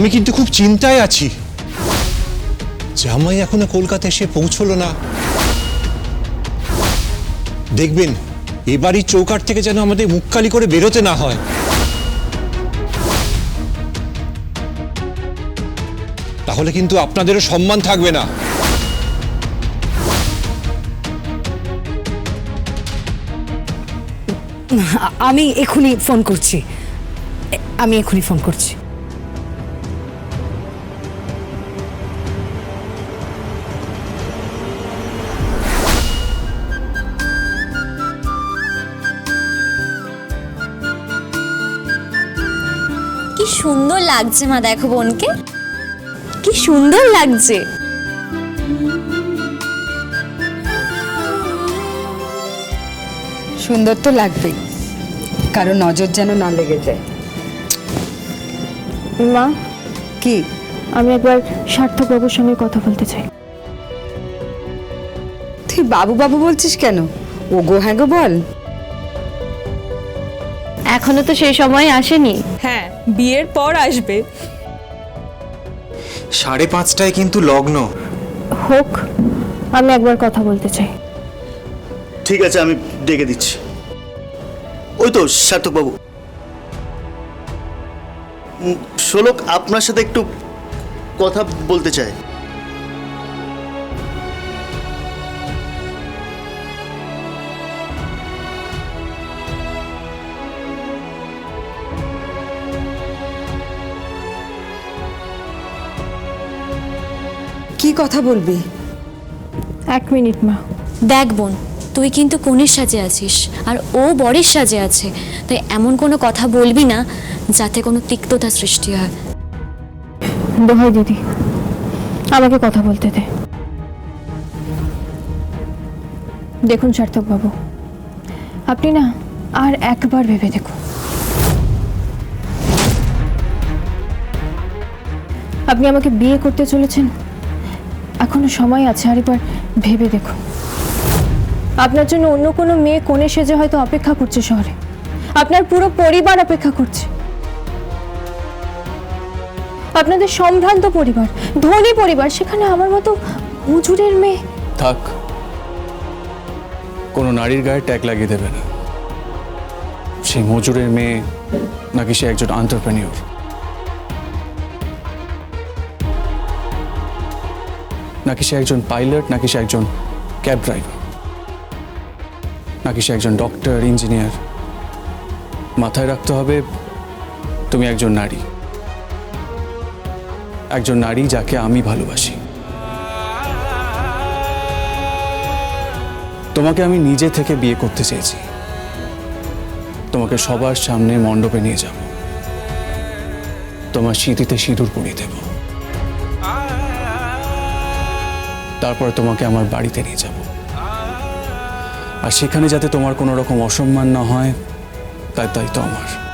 আমি কিন্তু খুব চিন্তায় আছি। জামাই এখনও কলকাতা এসে পৌঁছলো না। দেখবেন, এবারই চৌকাট থেকে যেন আমাদের মুখকালি করে বেরোতে না হয়। তাহলে কিন্তু আপনাদেরও সম্মান থাকবে না। আমি এখনই ফোন করছি। আমি এখনই ফোন করছি। সুন্দর লাগছে মা দেখো বোনকে। কি সুন্দর লাগছে। সুন্দর তো লাগবেই কারও নজর যেন না লেগে যায়। মা কি? আমি একবার সার্থক বাবুর সঙ্গে কথা বলতে চাই। তুই বাবু বাবু বলছিস কেন? ও গো হ্যাঁ গো বল। এখনও তো সেই সময় আসেনি। হ্যাঁ বিয়ের পর আসবে। সাড়ে পাঁচটায় কিন্তু লগ্ন। হোক আমি একবার কথা বলতে চাই। ঠিক আছে আমি ডেকে দিচ্ছি। ওই তো সার্থকবাবু। শোলক আপনার সাথে একটু কথা বলতে চাই কি কথা বলবি? এক মিনিট মা। দেখ বোন তুই কিন্তু কনের সাজে আছিস আর ও বরের সাজে আছে। তাই এমন কোনো কথা বলবি না যাতে কোনো তিক্ততা সৃষ্টি হয়। দোহাই দিদি আমাকে কথা বলতে দে। দেখুন সার্থক বাবু আপনি না আর একবার ভেবে দেখুন। আপনি আমাকে বিয়ে করতে চলেছেন? এখনও সময় আছে আর এবার ভেবে দেখুন আপনার জন্য অন্য কোনো মেয়ে কোণে সেজে হয়তো অপেক্ষা করছে শহরে। আপনার পুরো পরিবার অপেক্ষা করছে। আপনাদের সম্ভ্রান্ত পরিবার, ধনী পরিবার, সেখানে আমার মতো মজুরের মেয়ে। থাক। কোনো নারীর গায়ে ট্যাগ লাগিয়ে দেবে না। সেই মজুরের মেয়ে নাকি সে একজন আন্টারপ্রেনিওর নাকি সে একজন পাইলট, নাকি সে একজন ক্যাব ড্রাইভার? নাকি সে একজন ডক্টর, ইঞ্জিনিয়ার? মাথায় রাখতে হবে, তুমি একজন নারী। একজন নারী যাকে আমি ভালোবাসি। তোমাকে আমি নিজে থেকে বিয়ে করতে চেয়েছি। তোমাকে সবার সামনে মণ্ডপে নিয়ে যাব। তোমার স্মৃতিতে সিঁদুর পরিয়ে দেব। তারপর তোমাকে আমার বাড়িতে নিয়ে যাব। আর সেখানে যাতে তোমার কোনো রকম অসম্মান না হয়, তাই তাই তো আমার।